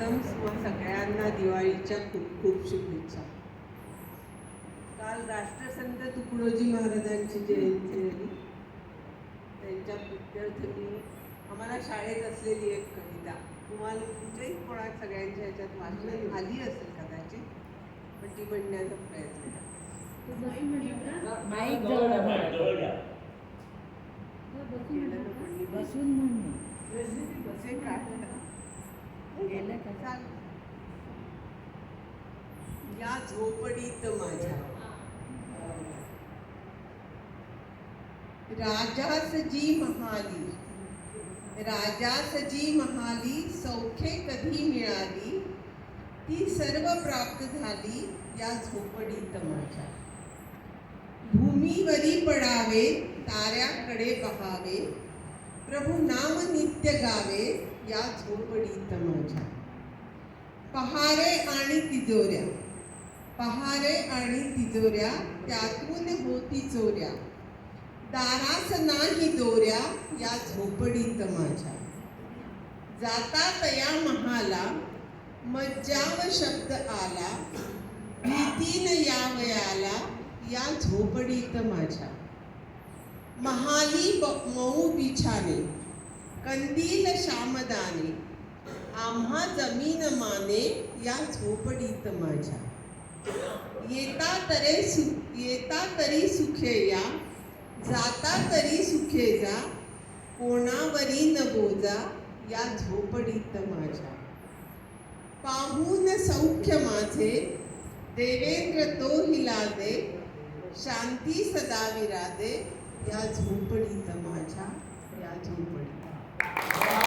प्रथम सगळ्यांना दिवाळीच्या खूप खूप शुभेच्छा. काल राष्ट्रसंत तुकडोजी महाराजांची जयंती झाली. त्यांच्या प्रित्यर्थ मी आम्हाला शाळेत असलेली एक कविता. तुम्हाला तुमच्याही कोणा सगळ्यांच्या ह्याच्यात वाचण्यात आली असेल कदाचित पण ती म्हणण्याचा प्रयत्न करा. माईक जवळ आहे. केलं ना कोणी? बसून म्हणून बसे काय गेलं का? या झोपडीत माझ्या. राजास जी महाली. राजास जी महाली सौखे कधी मिळाली? ती सर्व प्राप्त झाली या झोपडीत माझ्या. भूमीवरी पडावे ताऱ्याकडे पहावे प्रभू नाम नित्य गावे या झोपडीत माझ्या. पहारे आणि तिजोऱ्या. पहारे आणि तिजोऱ्या त्यातून होती चोऱ्या. दारास नाही दोऱ्या या झोपडीत माझ्या. जाता तया महाला मज्जाव शब्द आला भीतीन यावयाला या झोपडीत माझ्या. महाली मऊ बिछाने कंदील श्यामदाने आम्हा जमीन माने या झोपडीत माझ्या. येता तरे सु येता तरी सुखे या जाता तरी सुखे जा कोणावरी न बोजा या झोपडीत माझ्या. पाहून सौख्य माझे देवेंद्र तो हिलादे शांती सदा विरादे या झोपडीत माझ्या या झोपडीत.